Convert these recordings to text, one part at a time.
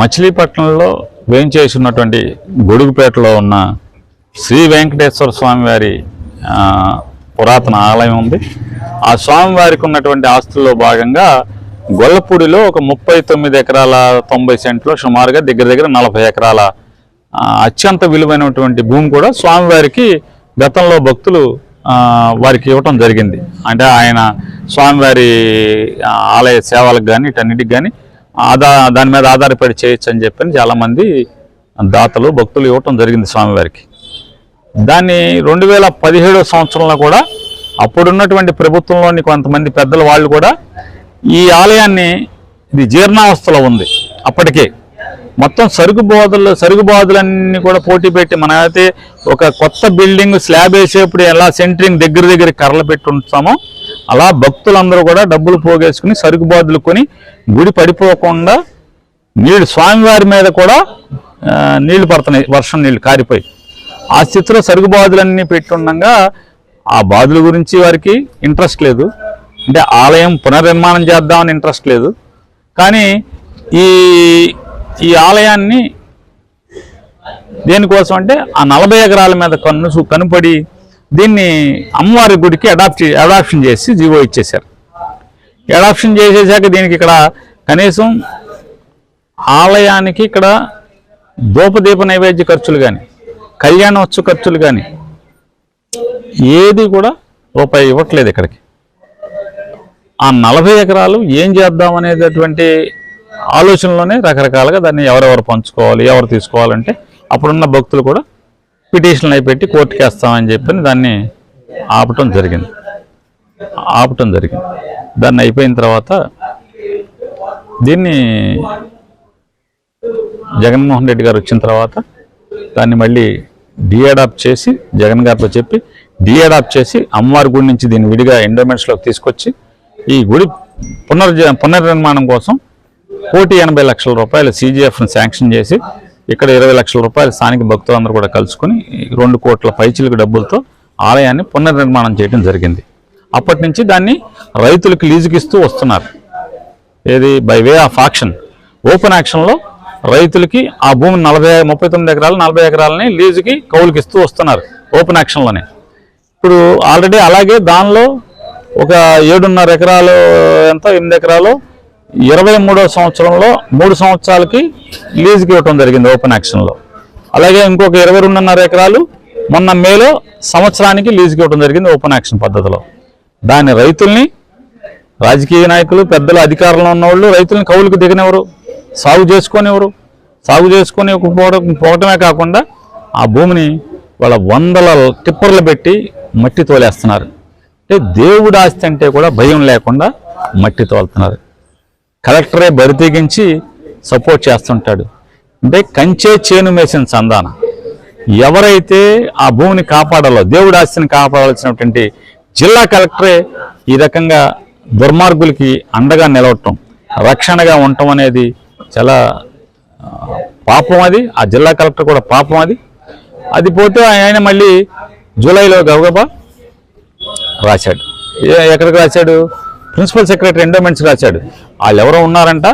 మచిలీపట్నంలో వేయించేసినటువంటి గొడుగుపేటలో ఉన్న శ్రీ వెంకటేశ్వర స్వామి వారి పురాతన ఆలయం ఉంది. ఆ స్వామివారికి ఉన్నటువంటి ఆస్తుల్లో భాగంగా గొల్లపూడిలో ఒక ముప్పై తొమ్మిది ఎకరాల తొంభై సెంట్లో సుమారుగా దగ్గర దగ్గర నలభై ఎకరాల అత్యంత విలువైనటువంటి భూమి కూడా స్వామివారికి గతంలో భక్తులు వారికి ఇవ్వటం జరిగింది. అంటే ఆయన స్వామివారి ఆలయ సేవలకు కానీ ఇటన్నిటికి కానీ ఆదా దాని మీద ఆధారపడి చేయొచ్చు అని చెప్పని చాలామంది దాతలు భక్తులు ఇవ్వటం జరిగింది స్వామివారికి. దాన్ని రెండు వేల పదిహేడో సంవత్సరంలో కూడా అప్పుడున్నటువంటి ప్రభుత్వంలోని కొంతమంది పెద్దల వాళ్ళు కూడా ఈ ఆలయాన్ని ఇది జీర్ణావస్థలో ఉంది. అప్పటికే మొత్తం సరుకు బోధలు సరుకు బోధలన్నీ కూడా పోటీ పెట్టి మనమైతే ఒక కొత్త బిల్డింగ్ స్లాబ్ వేసేప్పుడు ఎలా సెంటరింగ్ దగ్గర దగ్గర కర్రలు పెట్టి ఉంటామో అలా భక్తులందరూ కూడా డబ్బులు పోగేసుకుని సరుకు బాధలు కొని గుడి పడిపోకుండా నీళ్ళు స్వామివారి మీద కూడా నీళ్ళు పడుతున్నాయి వర్షం నీళ్ళు కారిపోయి. ఆ స్థితిలో సరుకు బాధలన్నీ పెట్టుండగా ఆ బాధల గురించి వారికి ఇంట్రెస్ట్ లేదు. అంటే ఆలయం పునర్నిర్మాణం చేద్దామని ఇంట్రెస్ట్ లేదు. కానీ ఈ ఈ ఆలయాన్ని దేనికోసం అంటే ఆ నలభై ఎకరాల మీద కన్ను కనుపడి దీన్ని అమ్మవారి గుడికి అడాప్ట్ అడాప్షన్ చేసి జీవో ఇచ్చేశారు. అడాప్షన్ చేసేసాక దీనికి ఇక్కడ కనీసం ఆలయానికి ఇక్కడ ధూపదీప నైవేద్య ఖర్చులు కానీ కళ్యాణోత్సవ ఖర్చులు కానీ ఏది కూడా రూపాయి ఇవ్వట్లేదు ఇక్కడికి. ఆ నలభై ఎకరాలు ఏం చేద్దాం అనేటటువంటి ఆలోచనలోనే రకరకాలుగా దాన్ని ఎవరెవరు పంచుకోవాలి ఎవరు తీసుకోవాలంటే అప్పుడున్న భక్తులు కూడా పిటిషన్లు అయి పెట్టి కోర్టుకి వేస్తామని చెప్పి దాన్ని ఆపటం జరిగింది. ఆపటం జరిగింది. దాన్ని అయిపోయిన తర్వాత దీన్ని జగన్మోహన్ రెడ్డి గారు వచ్చిన తర్వాత దాన్ని మళ్ళీ డిఅడాప్ట్ చేసి జగన్ గారితో చెప్పి డిఅడాప్ట్ చేసి అమ్మవారి గుడి నుంచి దీన్ని విడిగా ఎండోమెంట్స్లోకి తీసుకొచ్చి ఈ గుడి పునర్జ పునర్నిర్మాణం కోసం కోటి ఎనభై లక్షల రూపాయలు సీజీఎఫ్ను శాంక్షన్ చేసి ఇక్కడ ఇరవై లక్షల రూపాయలు స్థానిక భక్తులందరూ కూడా కలుసుకుని రెండు కోట్ల పైచిలకు డబ్బులతో ఆలయాన్ని పునర్నిర్మాణం చేయడం జరిగింది. అప్పటి నుంచి దాన్ని రైతులకు లీజుకి ఇస్తూ వస్తున్నారు. ఏది? By way of auction open యాక్షన్లో రైతులకి ఆ భూమి నలభై ముప్పై తొమ్మిది ఎకరాలు నలభై ఎకరాలని లీజుకి కౌలుకి ఇస్తూ వస్తున్నారు ఓపెన్ యాక్షన్లోనే ఇప్పుడు ఆల్రెడీ అలాగే దానిలో ఒక ఏడున్నర ఎకరాలు ఎంత? ఎనిమిది ఎకరాలు ఇరవై మూడో సంవత్సరంలో మూడు సంవత్సరాలకి లీజుకి ఇవ్వటం జరిగింది ఓపెన్ యాక్షన్లో. అలాగే ఇంకొక ఇరవై రెండున్నర ఎకరాలు మొన్న మేలో సంవత్సరానికి లీజుకి ఇవ్వడం జరిగింది ఓపెన్ యాక్షన్ పద్ధతిలో. దాని రైతుల్ని రాజకీయ నాయకులు పెద్దలు అధికారంలో ఉన్నవాళ్ళు రైతులను కౌలుకు దిగనివ్వరు. సాగు చేసుకొనివ్వరు. సాగు చేసుకొని పోవడం పోవటమే కాకుండా ఆ భూమిని వాళ్ళ వందల టిప్పర్లు పెట్టి మట్టి తోలేస్తున్నారు. అంటే దేవుడు ఆస్తి అంటే కూడా భయం లేకుండా మట్టి తోలుతున్నారు. కలెక్టరే బరితెగించి సపోర్ట్ చేస్తుంటాడు. అంటే కంచే చేను మేసిన సందాన ఎవరైతే ఆ భూమిని కాపాడాలో దేవుడు ఆస్తిని కాపాడాల్సినటువంటి జిల్లా కలెక్టరే ఈ రకంగా దుర్మార్గులకి అండగా నిలవటం రక్షణగా ఉండటం అనేది చాలా పాపం అది. ఆ జిల్లా కలెక్టర్ కూడా పాపం అది. అది పోతే ఆయన మళ్ళీ జూలైలో గబగబా రాశాడు. ఎక్కడికి రాశాడు? ప్రిన్సిపల్ సెక్రటరీ ఎండోమెంట్స్ రాశాడు. వాళ్ళు ఎవరో ఉన్నారంట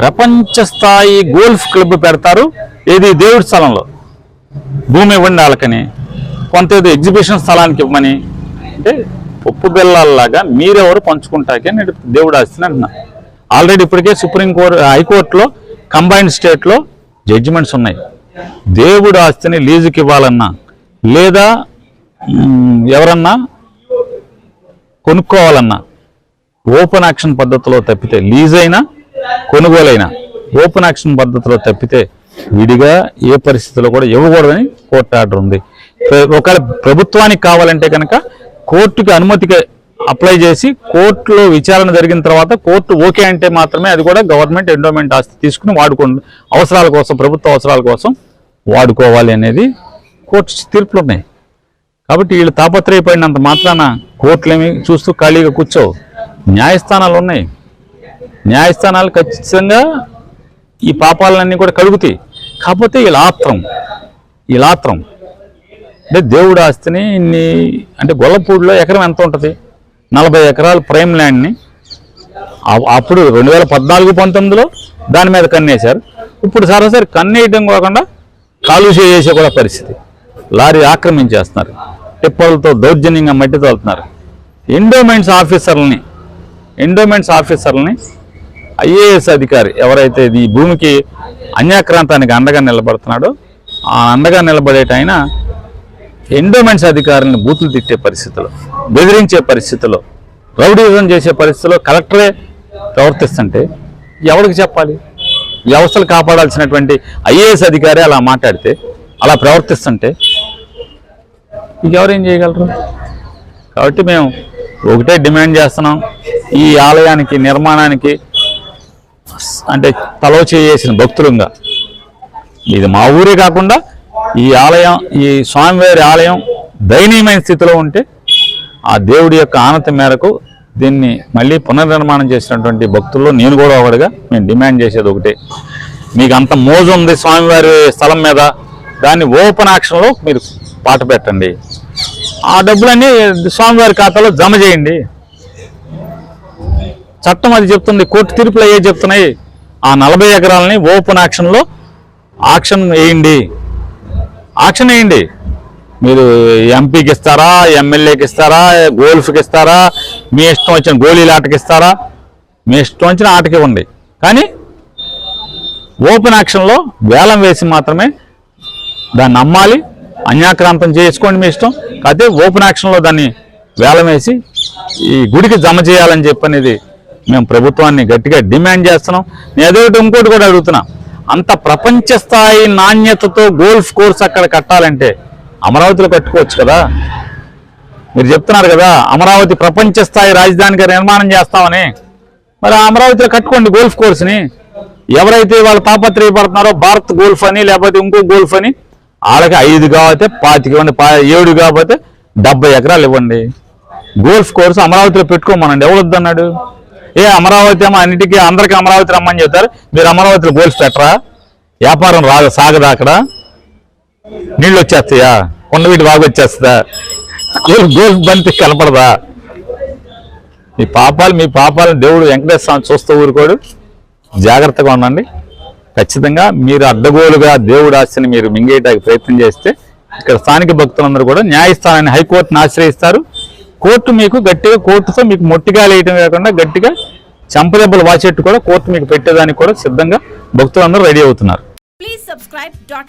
ప్రపంచ స్థాయి గోల్ఫ్ క్లబ్ పెడతారు ఏది దేవుడి స్థలంలో. భూమి ఇవ్వండి వాళ్ళకని కొంత ఏదో ఎగ్జిబిషన్ స్థలానికి ఇవ్వమని. అంటే పప్పు బెల్లాల్లాగా మీరెవరు పంచుకుంటాకే నేను దేవుడు ఆస్తిని అంటున్నా. ఆల్రెడీ ఇప్పటికే సుప్రీం కోర్టు హైకోర్టులో కంబైన్డ్ స్టేట్లో జడ్జిమెంట్స్ ఉన్నాయి. దేవుడు ఆస్తిని లీజుకి ఇవ్వాలన్నా లేదా ఎవరన్నా కొనుక్కోవాలన్నా ఓపెన్ యాక్షన్ పద్ధతిలో తప్పితే లీజ్ అయినా కొనుగోలైనా ఓపెన్ యాక్షన్ పద్ధతిలో తప్పితే విడిగా ఏ పరిస్థితిలో కూడా ఇవ్వకూడదని కోర్టు ఆర్డర్ ఉంది. ప్ర- ఒకవేళ ప్రభుత్వానికి కావాలంటే కనుక కోర్టుకి అనుమతికి అప్లై చేసి కోర్టులో విచారణ జరిగిన తర్వాత కోర్టు ఓకే అంటే మాత్రమే అది కూడా గవర్నమెంట్ ఎండోమెంట్ ఆస్తి తీసుకుని వాడుకోండి అవసరాల కోసం ప్రభుత్వ అవసరాల కోసం వాడుకోవాలి అనేది కోర్టు తీర్పులు ఉన్నాయి కాబట్టి వీళ్ళు తాపత్రయపడినంత మాత్రాన కోర్టులేమి చూస్తూ ఖాళీగా కూర్చోవు. న్యాయస్థానాలు ఉన్నాయి న్యాయస్థానాలు ఖచ్చితంగా ఈ పాపాలన్నీ కూడా కడుగుతాయి కాకపోతే ఇలా ఆత్రం ఇలా అంటే దేవుడు ఆస్తిని ఇన్ని అంటే గొల్లపూడిలో ఎకరం ఎంత ఉంటుంది? నలభై ఎకరాలు ప్రైమ్ ల్యాండ్ని. అప్పుడు రెండు వేల పద్నాలుగు పంతొమ్మిదిలో దాని మీద కన్నేశారు. ఇప్పుడు సరాసరి కన్నేయడం కాకుండా కాలుష్య చేసే కూడా పరిస్థితి. లారీ ఆక్రమించేస్తున్నారు. టిప్పలతో దౌర్జన్యంగా మట్టి తోలుతున్నారు. ఎండోమెంట్స్ ఆఫీసర్లని ఎండోమెంట్స్ ఆఫీసర్లని ఐఏఎస్ అధికారి ఎవరైతే ఈ భూమికి అన్యాక్రాంతానికి అండగా నిలబడుతున్నాడో ఆ అండగా నిలబడేటైనా ఎండోమెంట్స్ అధికారులను బూతులు తిట్టే పరిస్థితిలో బెదిరించే పరిస్థితిలో రౌడీజం చేసే పరిస్థితిలో కలెక్టరే ప్రవర్తిస్తుంటే ఎవరికి చెప్పాలి? వ్యవస్థలు కాపాడాల్సినటువంటి ఐఏఎస్ అధికారి అలా మాట్లాడితే అలా ప్రవర్తిస్తుంటే ఇంకెవరేం చేయగలరు? కాబట్టి మేము ఒకటే డిమాండ్ చేస్తున్నాం. ఈ ఆలయానికి నిర్మాణానికి అంటే తలో చేసిన భక్తులుగా. ఇది మా ఊరే కాకుండా ఈ ఆలయం ఈ స్వామివారి ఆలయం దయనీయమైన స్థితిలో ఉంటే ఆ దేవుడి యొక్క ఆనతి మేరకు దీన్ని మళ్ళీ పునర్నిర్మాణం చేసినటువంటి భక్తుల్లో నేను కూడా ఒకటిగా మేము డిమాండ్ చేసేది ఒకటే. మీకు అంత మోజు ఉంది స్వామివారి స్థలం మీద దాన్ని ఓపెన్ యాక్షన్లో మీరు పాట పెట్టండి. ఆ డబ్బులన్నీ స్వామివారి ఖాతాలో జమ చేయండి. చట్టం అది చెప్తుంది కోర్టు తీర్పులు అయ్యే చెప్తున్నాయి. ఆ నలభై ఎకరాలని ఓపెన్ యాక్షన్లో ఆక్షన్ వేయండి. ఆక్షన్ వేయండి. మీరు ఎంపీకి ఇస్తారా ఎమ్మెల్యేకి ఇస్తారా గోల్ఫ్కి ఇస్తారా మీ ఇష్టం వచ్చిన గోళీల ఆటకి ఇస్తారా? మీ ఇష్టం వచ్చిన ఆటకి ఇవ్వండి. కానీ ఓపెన్ యాక్షన్లో వేలం వేసి మాత్రమే దాన్ని అమ్మాలి అన్యాక్రాంతం చేసుకోండి మీ ఇష్టం. కాకపోతే ఓపెన్ యాక్షన్లో దాన్ని వేలం వేసి ఈ గుడికి జమ చేయాలని చెప్పనేది మేము ప్రభుత్వాన్ని గట్టిగా డిమాండ్ చేస్తున్నాం. నేను అదొకటి ఇంకోటి కూడా అడుగుతున్నా. అంత ప్రపంచ స్థాయి నాణ్యతతో గోల్ఫ్ కోర్స్ అక్కడ కట్టాలంటే అమరావతిలో కట్టుకోవచ్చు కదా? మీరు చెప్తున్నారు కదా అమరావతి ప్రపంచ స్థాయి రాజధానిగా నిర్మాణం చేస్తామని. మరి అమరావతిలో కట్టుకోండి గోల్ఫ్ కోర్స్ని. ఎవరైతే వాళ్ళు తాపత్రయపడుతున్నారో భారత్ గోల్ఫ్ అని లేకపోతే ఇంకో గోల్ఫ్ అని వాళ్ళకి ఐదు కాకపోతే పాతికి ఇవ్వండి ఏడు కాకపోతే డెబ్బై ఎకరాలు ఇవ్వండి. గోల్ఫ్ కోర్స్ అమరావతిలో పెట్టుకోమనండి. ఎవరు వద్దన్నాడు? ఏ అమరావతి ఏమో అన్నిటికీ అందరికీ అమరావతి రమ్మని చెప్తారు. మీరు అమరావతిలో గోల్స్ పెట్టరా? వ్యాపారం రాదు సాగదా అక్కడ? నీళ్ళు వచ్చేస్తాయా? కొండవీటి బాగా వచ్చేస్తుందా? గోల్ఫ్ బంతి కనపడదా? మీ పాపాలు మీ పాపాలను దేవుడు వెంకటేశ్వర స్వామి చూస్తూ ఊరుకోడు. జాగ్రత్తగా ఉండండి. ఖచ్చితంగా మీరు అడ్డగోలుగా దేవుడు ఆస్తిని మీరు మింగేయడానికి ప్రయత్నం చేస్తే ఇక్కడ స్థానిక భక్తులందరూ కూడా న్యాయస్థానాన్ని హైకోర్టును ఆశ్రయిస్తారు. కోర్టు మీకు గట్టిగా కోర్టుతో మీకు మొట్టిగా వేయటం కాకుండా గట్టిగా చంపదెబ్బలు వాచేట్టు కూడా కోర్టు మీకు పెట్టేదానికి కూడా సిద్ధంగా భక్తులందరూ రెడీ అవుతున్నారు ప్లీజ్ సబ్స్క్రైబ్ dot.